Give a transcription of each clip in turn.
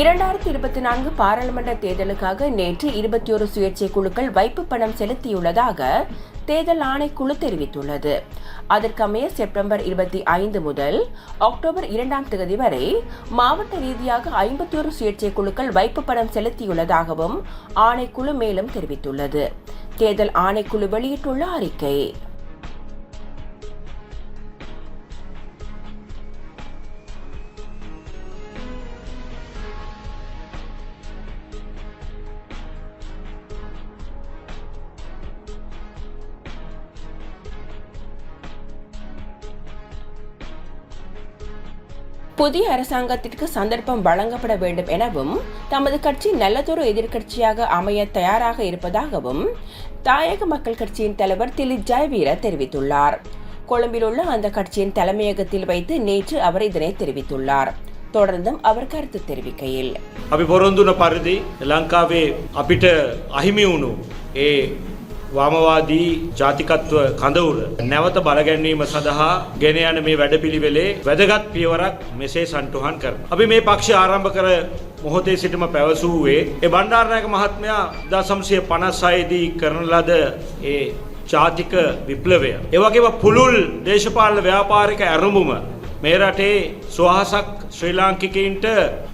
இரண்டாயிரத்தி இருபத்தி நான்கு பாராளுமன்ற தேர்தலுக்காக நேற்று இருபத்தி ஒரு சுயேட்சை குழுக்கள் வைப்பு பணம் செலுத்தியுள்ளதாக தேர்தல் ஆணைக்குழு தெரிவித்துள்ளது. அதற்கமைய செப்டம்பர் இருபத்தி ஐந்து முதல் அக்டோபர் இரண்டாம் தேதி வரை மாவட்ட ரீதியாக ஐம்பத்தி ஒரு சுயேட்சை குழுக்கள் வைப்பு பணம் செலுத்தியுள்ளதாகவும் ஆணைக்குழு மேலும் தெரிவித்துள்ளது. தேர்தல் ஆணைக்குழு வெளியிட்டுள்ள அறிக்கை. புதிய அரசாங்கத்திற்கு சந்தர்ப்பம் வழங்கப்பட வேண்டும் எனவும் தமது கட்சி நல்லதொரு எதிர்க்கட்சியாக அமைய தயாராக இருப்பதாகவும் தாயக மக்கள் கட்சியின் தலைவர் திலி ஜெயவீர தெரிவித்துள்ளார். கொழும்பில் உள்ள அந்த கட்சியின் தலைமையகத்தில் வைத்து நேற்று அவர் இதனை தெரிவித்துள்ளார். தொடர்ந்தும் அவர் கருத்து தெரிவிக்கையில். அபி பொருந்துன பருதி லங்காவே அபிட்ட அஹிமி உணு ஏ වාමවාදී ජාතිකත්ව කඳවුර නැවත බලගැන්වීම සඳහා ගෙන යන මේ වැඩපිළිවෙලේ වැදගත් පියවරක් මෙසේ සන්ටුහන් කරන. අපි මේ පක්ෂ ආරම්භ කර මොහොතේ සිටම පැවසූවේ ඒ බණ්ඩාරනායක මහත්මයා දසම්සය පනස්සයේදී කරන ලද ඒ ජාතික විප්ලවය. ඒවගේම පුළුල් දේශපාලන ව්‍යාපාරික ඇරඹුම මේ රටේ ස්වාහසක් ශ්‍රී ලාංකිකයින්ට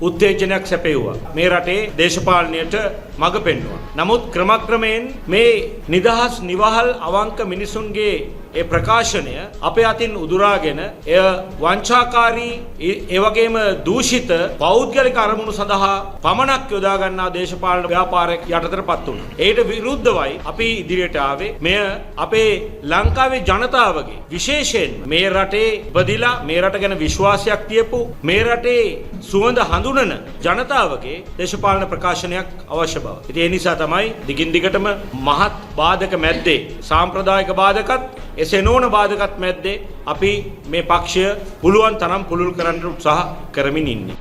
උත්තේජනයක් සැපෙව්වා. මේ රටේ දේශපාලනයට මඟ පෙන්නවා. නමුත් ක්‍රමක්‍රමයෙන් මේ නිදහස් නිවහල් අවංක මිනිසුන්ගේ ඒ ප්‍රකාශනය අපේ අතින් උදුරාගෙන එය වංචාකාරී ඒ- ඒ වගේම දූෂිත පෞද්ගලික අරමුණු සඳහා පමණක් යොදා ගන්නා දේශපාලන ව්‍යාපාරයක් යටතට පත් වුණා. ඒට විරුද්ධවයි අපි ඉදිරියට ආවේ. මෙය අපේ ලංකාවේ ජනතාවගේ විශේෂයෙන් මේ රටේ බදිලා මේ රට ගැන විශ්වාසයක් තියපු මේ රටේ සුවඳ හඳුනන ජනතාවගේ දේශපාලන ප්‍රකාශනයක් අවශ්‍ය බව. ඉතින් ඒ නිසා තමයි දිගින් දිගටම මහත් බාධක මැද්දේ සාම්ප්‍රදායික බාධකත් එසේ නොවන බාධකත් මැද්දේ අපි මේ පක්ෂය පුළුවන් තරම් පුළුල් කරන්න උත්සාහ කරමින් ඉන්නේ.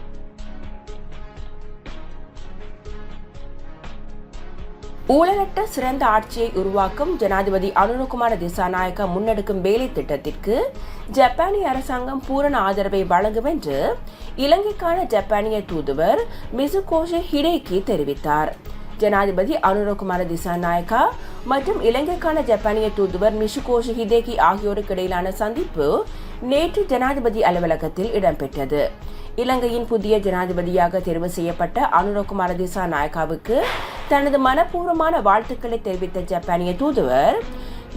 ஊழலற்ற சிறந்த ஆட்சியை உருவாக்கும் ஜனாதிபதி அனுரகுமார திசாநாயக்கா முன்னெடுக்கும் வேலை திட்டத்திற்கு ஜப்பானிய அரசாங்கம் பூரண ஆதரவை வழங்கும் என்று இலங்கைக்கான ஜப்பானிய தூதுவர் மிசுகோஷ ஹிடேக்கி தெரிவித்தார். ஜனாதிபதி அனுரகுமார திசாநாயக்கா மற்றும் இலங்கைக்கான ஜப்பானிய தூதுவர் மிஷுகோஷி ஹிதேகி ஆகியோருக்கு இடையிலான சந்திப்பு நேற்று ஜனாதிபதி அலுவலகத்தில் இடம்பெற்றது. இலங்கையின் புதிய ஜனாதிபதியாக தேர்வு செய்யப்பட்ட அனுரகுமார திசாநாயக்காவுக்கு தனது மனப்பூர்வமான வாழ்த்துக்களை தெரிவித்த ஜப்பானிய தூதுவர்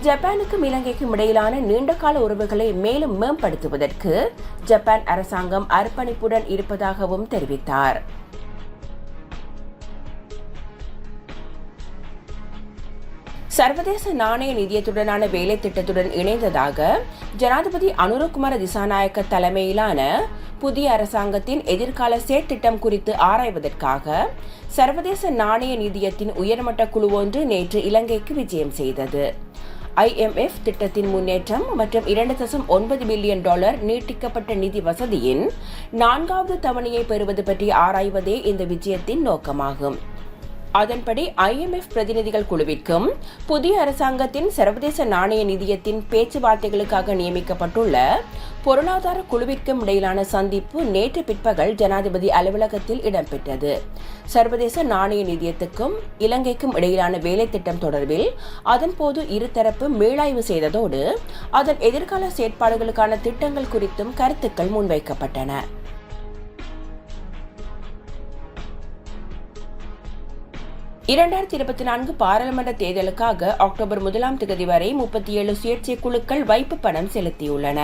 ஜப்பானுக்கும் இலங்கைக்கும் இடையிலான நீண்டகால உறவுகளை மேலும் மேம்படுத்துவதற்கு ஜப்பான் அரசாங்கம் அர்ப்பணிப்புடன் இருப்பதாகவும் தெரிவித்தார். சர்வதேச நாணய நிதியத்துடனான வேலை திட்டத்துடன் இணைந்ததாக ஜனாதிபதி அனுரகுமார திசாநாயக்க தலைமையிலான புதிய அரசாங்கத்தின் எதிர்கால செயற்திட்டம் குறித்து ஆராய்வதற்காக சர்வதேச நாணய நிதியத்தின் உயர்மட்ட குழு ஒன்று நேற்று இலங்கைக்கு விஜயம் செய்தது. ஐஎம்எஃப் திட்டத்தின் முன்னேற்றம் மற்றும் இரண்டு தசம் ஒன்பது பில்லியன் டாலர் நீட்டிக்கப்பட்ட நிதி வசதியின் நான்காவது தவணையை பெறுவது பற்றி ஆராய்வதே இந்த விஜயத்தின் நோக்கமாகும். அதன்படி ஐஎம்எஃப் பிரதிநிதிகள் குழுவிற்கும் புதிய அரசாங்கத்தின் சர்வதேச நாணய நிதியத்தின் பேச்சுவார்த்தைகளுக்காக நியமிக்கப்பட்டுள்ள பொருளாதார குழுவிற்கும் இடையிலான சந்திப்பு நேற்று பிற்பகல் ஜனாதிபதி அலுவலகத்தில் இடம்பெற்றது. சர்வதேச நாணய நிதியத்துக்கும் இலங்கைக்கும் இடையிலான வேலை திட்டம் தொடர்பில் அதன்போது இருதரப்பு மீளாய்வு செய்ததோடு அதன் எதிர்கால செயற்பாடுகளுக்கான திட்டங்கள் குறித்தும் கருத்துக்கள் முன்வைக்கப்பட்டன. இரண்டாயிரத்தி இருபத்தி நான்கு பாராளுமன்ற தேர்தலுக்காக அக்டோபர் முதலாம் தேதி வரை முப்பத்தி ஏழு சுயேட்சை குழுக்கள் வைப்பு பணம் செலுத்தியுள்ளன.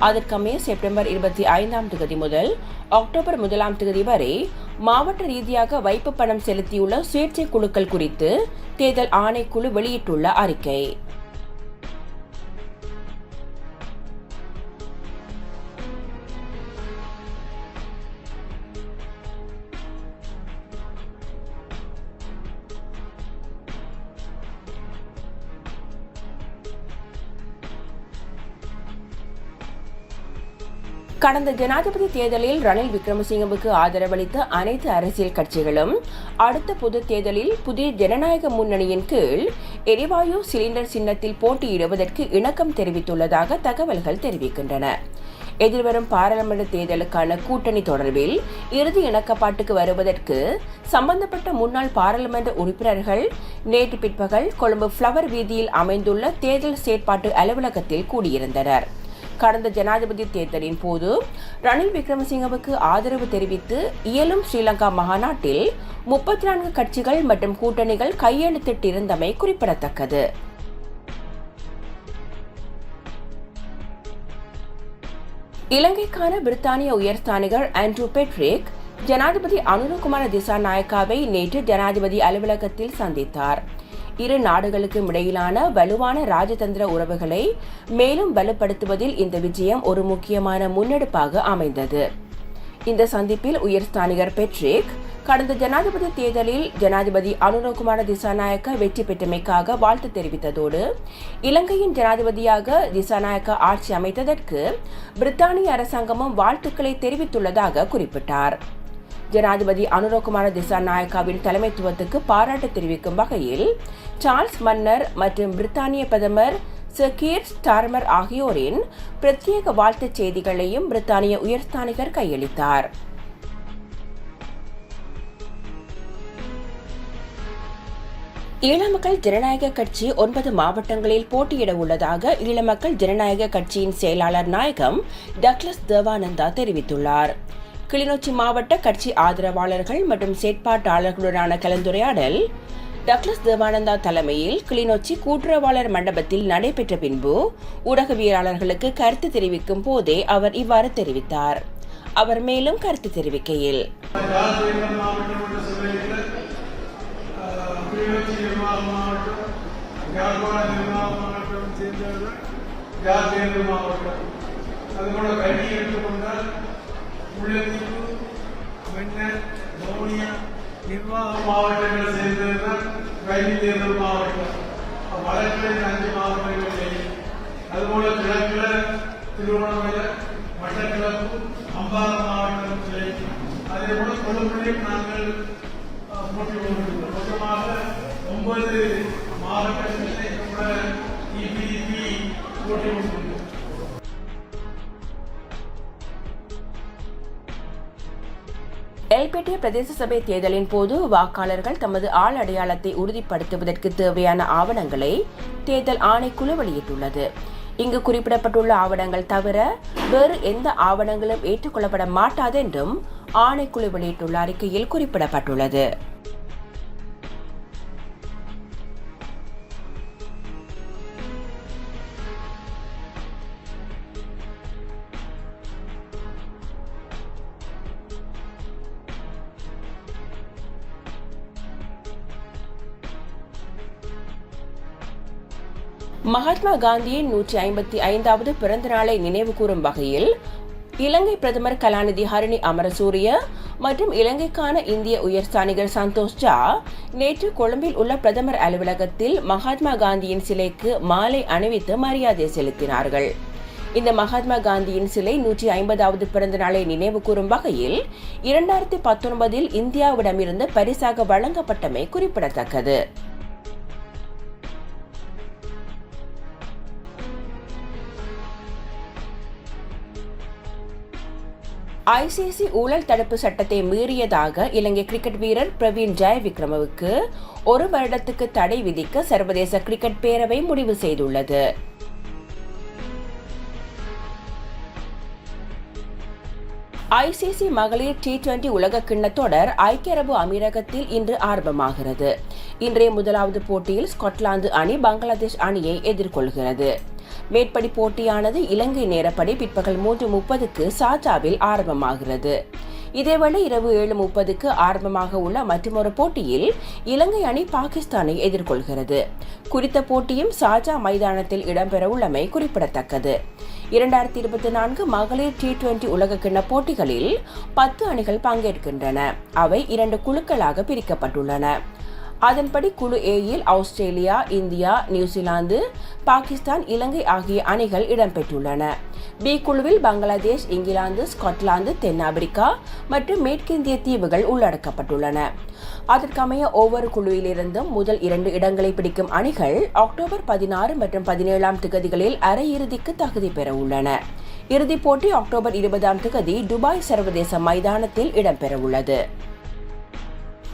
அதற்கமைய செப்டம்பர் இருபத்தி ஐந்தாம் தேதி முதல் அக்டோபர் முதலாம் தேதி வரை மாவட்ட ரீதியாக வைப்பு பணம் செலுத்தியுள்ள சுயேட்சை குழுக்கள் குறித்து தேர்தல் ஆணைக்குழு வெளியிட்டுள்ள அறிக்கை. கடந்த ஜனாதிபதி தேர்தலில் ரணில் விக்ரமசிங்கவுக்கு ஆதரவளித்த அனைத்து அரசியல் கட்சிகளும் அடுத்த பொது தேர்தலில் புதிய ஜனநாயக முன்னணியின் கீழ் எரிவாயு சிலிண்டர் சின்னத்தில் போட்டியிடுவதற்கு இணக்கம் தெரிவித்துள்ளதாக தகவல்கள் தெரிவிக்கின்றன. எதிர்வரும் பாராளுமன்ற தேர்தலுக்கான கூட்டணி தொடர்பில் இறுதி இணக்கப்பாட்டுக்கு வருவதற்கு சம்பந்தப்பட்ட முன்னாள் பாராளுமன்ற உறுப்பினர்கள் நேற்று பிற்பகல் கொழும்பு ஃப்ளவர் வீதியில் அமைந்துள்ள தேர்தல் செயற்பாட்டு அலுவலகத்தில் கூடியிருந்தனர். கடந்த ஜனாதிபதி தேர்தலின் போது ரணில் விக்ரமசிங்கவுக்கு ஆதரவு தெரிவித்து இயலும் ஸ்ரீலங்கா மாநாட்டில் முப்பத்தி நான்கு கட்சிகள் மற்றும் கூட்டணிகள் கையெழுத்திட்டிருந்தமை குறிப்பிடத்தக்கது. இலங்கைக்கான பிரித்தானிய உயர்ஸ்தானிகர் ஆண்ட்ரூ பெட்ரிக் ஜனாதிபதி அனுரகுமார திசாநாயக்காவை நேற்று ஜனாதிபதி அலுவலகத்தில் சந்தித்தார். இரு நாடுகளுக்கும் இடையிலான வலுவான ராஜதந்திர உறவுகளை மேலும் வலுப்படுத்துவதில் இந்த விஜயம் ஒரு முக்கியமான முன்னெடுப்பாக அமைந்தது. இந்த சந்திப்பில் உயர்ஸ்தானிகர் பெட்ரிக் கடந்த ஜனாதிபதி தேர்தலில் ஜனாதிபதி அனுரகுமார திசாநாயக்க வெற்றி பெற்றமைக்காக வாழ்த்து தெரிவித்ததோடு இலங்கையின் ஜனாதிபதியாக திசாநாயக்க ஆட்சி அமைத்ததற்கு பிரித்தானிய அரசாங்கமும் வாழ்த்துக்களை தெரிவித்துள்ளதாக குறிப்பிட்டார். ஜனாதிபதி அனுரகுமார திசாநாயக்காவின் தலைமைத்துவத்துக்கு பாராட்டு தெரிவிக்கும் வகையில் சார்ல்ஸ் மன்னர் மற்றும் பிரித்தானிய பிரதமர் சர் கீர் ஸ்டார்மர் ஆகியோரின் பிரத்யேக வாழ்த்துச் செய்திகளையும் பிரித்தானிய உயர்ஸ்தானிகர் கையளித்தார். ஈழமக்கள் ஜனநாயக கட்சி ஒன்பது மாவட்டங்களில் போட்டியிட உள்ளதாக ஈழமக்கள் ஜனநாயக கட்சியின் செயலாளர் நாயகம் டக்ளஸ் தேவானந்தா தெரிவித்துள்ளார். கிளிநொச்சி மாவட்ட கட்சி ஆதரவாளர்கள் மற்றும் செயற்பாட்டாளர்களுடனான கலந்துரையாடல். டக்ளஸ் தேவானந்தா தலைமையில் கிளிநொச்சி கூட்டுறவாளர் மண்டபத்தில் நடைபெற்ற பின்பு ஊடகவியலாளர்களுக்கு கருத்து தெரிவிக்கும் போதே அவர் இவ்வாறு தெரிவித்தார். அவர் மேலும் கருத்து தெரிவிக்கையில் மாவட்டம் அது கூட கல்வி எடுத்துக்கொண்டால் முல்லைத்தீவு மன்னர் வவுனியா நிர்வாக மாவட்டங்களை சேர்ந்ததுதான் கல்வி தேர்தல் மாவட்டம். வடக்கில் அஞ்சு மாவட்டங்கள் அதுபோல கிழக்கில் திருவண்ணாமலை மட்டக்கிழப்பு அம்பாலம் மாவட்டம் அதே போல கொழும்புலையும் நாங்கள் போட்டி கொண்டிருக்கிறோம் மொத்தமாக ஒன்பது மாவட்டங்களில் கூட இபிஇபி போட்டி கொண்டிருக்கிறோம் எல்பேட்டிய பிரதேச சபை தேர்தலின் போது வாக்காளர்கள் தமது ஆள் அடையாளத்தை உறுதிப்படுத்துவதற்கு தேவையான ஆவணங்களை தேர்தல் ஆணைக்குழு வெளியிட்டுள்ளது. இங்கு குறிப்பிடப்பட்டுள்ள ஆவணங்கள் தவிர வேறு எந்த ஆவணங்களும் ஏற்றுக்கொள்ளப்பட மாட்டாது என்றும் ஆணைக்குழு வெளியிட்டுள்ள அறிக்கையில் குறிப்பிடப்பட்டுள்ளது. மகாத்மா காந்தியின் நூற்றி ஐம்பத்தி ஐந்தாவது பிறந்த நாளை நினைவு கூறும் வகையில் இலங்கை பிரதமர் கலாநிதி ஹரிணி அமரசூரிய மற்றும் இலங்கைக்கான இந்திய உயர்ஸ்தானிகர் சந்தோஷ் ஜா நேற்று கொழும்பில் உள்ள பிரதமர் அலுவலகத்தில் மகாத்மா காந்தியின் சிலைக்கு மாலை அணிவித்து மரியாதை செலுத்தினார்கள். இந்த மகாத்மா காந்தியின் சிலை நூற்றி ஐம்பதாவது பிறந்த நாளை நினைவு கூறும் வகையில் இரண்டாயிரத்தி பத்தொன்பதில் இந்தியாவிடமிருந்து பரிசாக வழங்கப்பட்டமை குறிப்பிடத்தக்கது. ஐசிசி ஊழல் தடுப்பு சட்டத்தை மீறியதாக இலங்கை கிரிக்கெட் வீரர் பிரவீன் ஜெய விக்ரமவுக்கு ஒரு வருடத்துக்கு தடை விதிக்க சர்வதேச கிரிக்கெட் பேரவை முடிவு செய்துள்ளது. ஐசிசி மகளிர் டி டுவெண்டி உலக கிண்ண தொடர் ஐக்கிய அரபு அமீரகத்தில் இன்று ஆரம்பமாகிறது. இன்றைய முதலாவது போட்டியில் ஸ்காட்லாந்து அணி பங்களாதேஷ் அணியை எதிர்கொள்கிறது. மேற்படி போட்டியானது இலங்கை நேரப்படி பிற்பகல் மூன்று முப்பதுக்கு சாஜாவில் ஆரம்பமாகிறது. இதேவேளை இரவு ஏழு முப்பதுக்கு ஆரம்பமாக உள்ள மற்றொரு போட்டியில் இலங்கை அணி பாகிஸ்தானை எதிர்கொள்கிறது. குறித்த போட்டியும் சாஜா மைதானத்தில் இடம்பெறவுள்ளமை குறிப்பிடத்தக்கது. இரண்டாயிரத்தி இருபத்தி நான்கு மகளிர் டி டுவெண்டி உலகக்கிண்ண போட்டிகளில் பத்து அணிகள் பங்கேற்கின்றன. அவை இரண்டு குழுக்களாக பிரிக்கப்பட்டுள்ளன. அதன்படி குழு ஏயில் Australia India New Zealand Pakistan Ilangai ஆகிய அணிகள் இடம்பெற்றுள்ளன. பி குழுவில் பங்களாதேஷ் இங்கிலாந்து ஸ்காட்லாந்து தென்னாப்பிரிக்கா மற்றும் மேற்கிந்திய தீவுகள் உள்ளடக்கப்பட்டுள்ளன. அதற்கமைய ஒவ்வொரு குழுவிலிருந்தும் முதல் இரண்டு இடங்களை பிடிக்கும் அணிகள் அக்டோபர் பதினாறு மற்றும் பதினேழாம் திகதிகளில் அரையிறுதிக்கு தகுதி பெற உள்ளன. இறுதிப் போட்டி அக்டோபர் இருபதாம் திகதி துபாய் சர்வதேச மைதானத்தில் இடம்பெறவுள்ளது